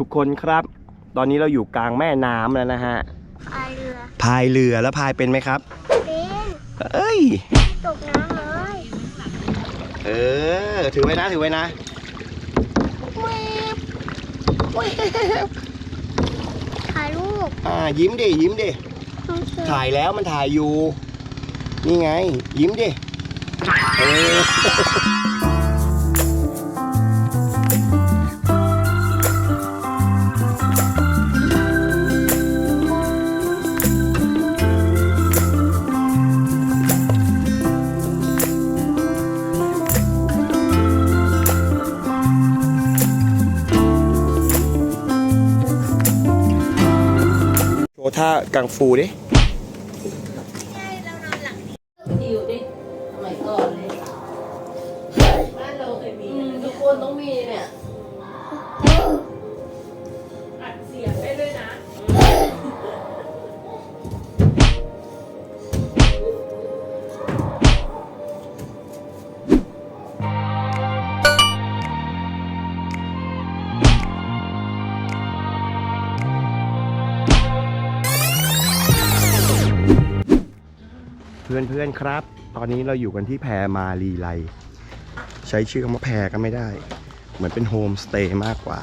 ทุกคนครับ ตอนนี้เราอยู่กลางแม่น้ำแล้วนะฮะ พายเรือพายเรือแล้วพายเป็นไหมครับเป็นเอ้ย ตกน้ำเลยเออ ถือไว้นะ ถือไว้นะเวฟเวฟถ่ายรูปอ่า ยิ้มดิ ยิ้มดิน้องเสือถ่ายแล้วมันถ่ายอยู่ นี่ไง ยิ้มดิ เออ ท่ากังฟูดิดิ เพื่อนๆครับ ตอนนี้เราอยู่กันที่แพรมารีไล ใช้ชื่อคำว่าแพรก็ไม่ได้ เหมือนเป็นโฮมสเตย์มากกว่า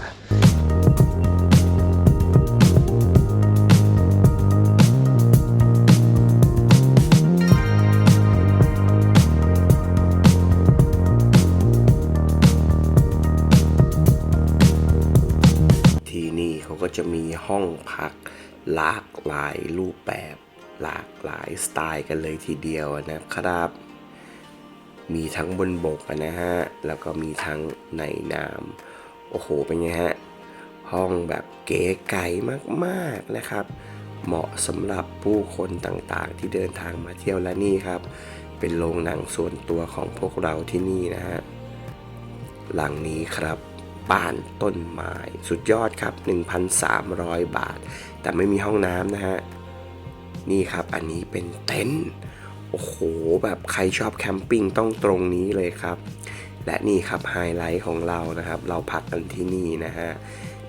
ที่นี่เขาก็จะมีห้องพักหลากหลายรูปแบบ หลากหลายสไตล์กันเลยทีเดียวนะครับ มีทั้งบนบกนะฮะ แล้วก็มีทั้งในน้ำโอ้โห เป็นไงฮะ ห้องแบบเก๋ไก๋มากๆนะครับ เหมาะสำหรับผู้คนต่างๆ ที่เดินทางมาเที่ยวและนี่ครับ เป็นโรงหนังส่วนตัวของพวกเราที่นี่นะฮะ หลังนี้ครับบ้านต้นไม้สุดยอดครับ 1,300 บาท แต่ไม่มีห้องน้ำนะฮะ นี่ครับอันนี้เป็นเต็นท์โอ้โห แบบใครชอบแคมปิ้งต้องตรงนี้เลยครับ และนี่ครับไฮไลท์ของเรานะครับ เราพักกันที่นี่นะฮะ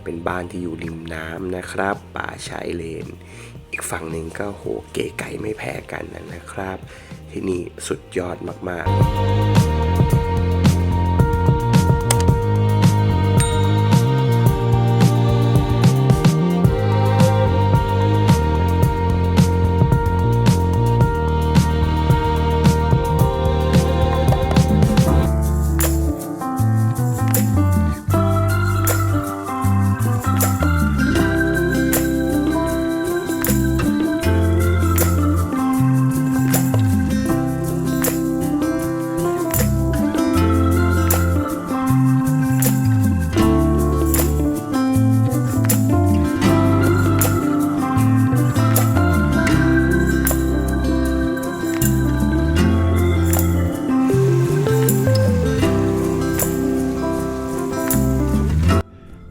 เป็นบ้านที่อยู่ริมน้ำนะครับ ป่าชายเลน อีกฝั่งหนึ่งก็โหเก๋ไก่ไม่แพ้กันนะครับ ที่นี่สุดยอดมากๆ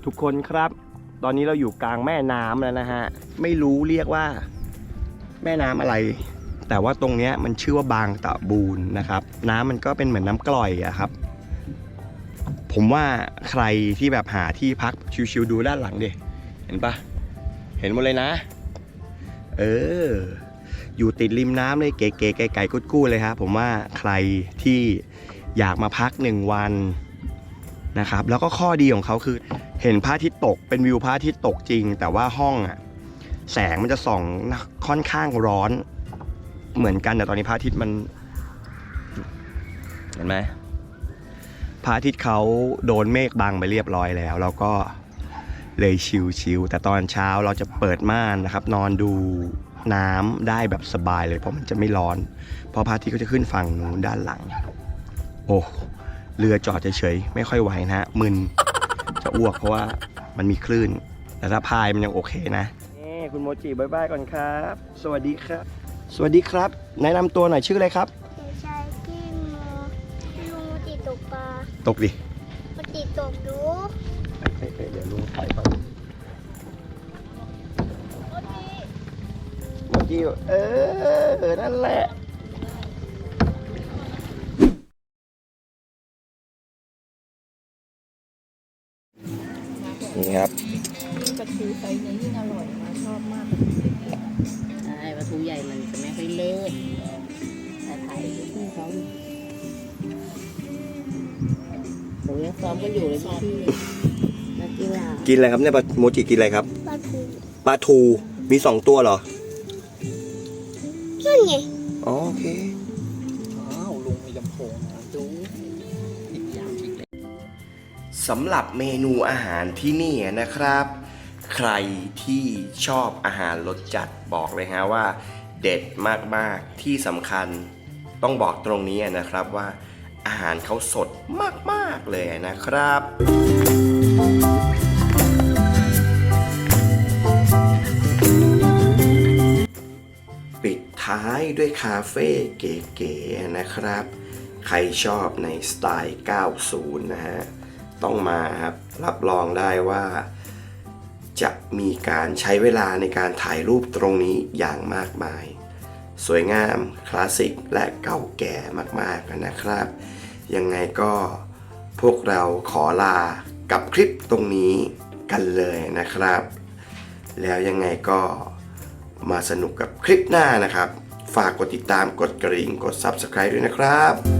ทุกคนครับ ตอนนี้เราอยู่กลางแม่น้ำแล้วนะฮะ ไม่รู้เรียกว่าแม่น้ำอะไร แต่ว่าตรงนี้มันชื่อว่าบางตะบูนนะครับ น้ำมันก็เป็นเหมือนน้ำกร่อยอะครับ ผมว่าใครที่แบบหาที่พักชิวๆดูด้านหลังดิเห็นปะเห็นหมดเลยนะ เออ อยู่ติดริมน้ำเลยเก๋ๆไก่ๆกุ้ๆเลยครับผมว่าใครที่อยากมาพักหนึ่งวัน นะครับแล้วก็ข้อดีของเขาคือเห็นพระอาทิตย์ตกเป็นวิวพระอาทิตย์ตกจริง แต่ว่าห้องอะแสงมันจะส่องค่อนข้างร้อนเหมือนกันแต่ตอนนี้พระอาทิตย์มัน เห็นไหมพระอาทิตย์เขาโดนเมฆบังไปเรียบร้อยแล้ว แล้วก็เลยชิวๆแต่ตอนเช้าเราจะเปิดม่านนะครับ นอนดูน้ำได้แบบสบายเลย เพราะมันจะไม่ร้อน เพราะพระอาทิตย์ก็จะขึ้นฝั่งนู้นด้านหลัง โอ้ เรือจอดเฉยๆไม่ค่อยไหวนะฮะมึนจะอ้วกเพราะว่ามันมีคลื่น แต่ถ้าพายมันยังโอเคนะนี่คุณโมจิบายบายก่อนครับ สวัสดีครับ สวัสดีครับแนะนำตัวหน่อยชื่ออะไรครับ เด็กชายกิ้งโมลุงมาติตกปลาตกดิมาติตกดูเอ้ยเอ้ยเดี๋ยวลุงถ่ายก่อนโมจิเออนั่นแหละ ครับยิ่งปลาทูไซส์นี้ยิ่งอร่อยมาชอบมากใช่ปลาทูใหญ่มันจะไม่ค่อยเลิศแต่ถ่ายที่เขาหนูยังซ้อมกันอยู่เลยพี่นักกีฬากินอะไรครับเนี่ยปลาโมจิกินอะไรครับปลาทูปลาทูมีสองตัวเหรอนั่นไงอ๋อโอเคอ้าวลุงมีลำโพง สำหรับเมนูอาหารที่นี่นะครับ ใครที่ชอบอาหารรสจัดบอกเลยฮะว่า เด็ดมากๆที่สำคัญต้องบอกตรงนี้นะครับว่าอาหารเขาสดมากๆเลยนะครับปิดท้ายด้วยคาเฟ่เก๋ๆนะครับ ใครชอบในสไตล์ 90 นะฮะ ต้องมาครับรับรองได้ว่า จะมีการใช้เวลาในการถ่ายรูปตรงนี้อย่างมากมาย สวยงามคลาสสิกและเก่าแก่มากๆนะครับ ยังไงก็พวกเราขอลากับคลิปตรงนี้กันเลยนะครับ แล้วยังไงก็มาสนุกกับคลิปหน้านะครับ ฝากกดติดตามกดกระดิ่งกด Subscribe ด้วยนะครับ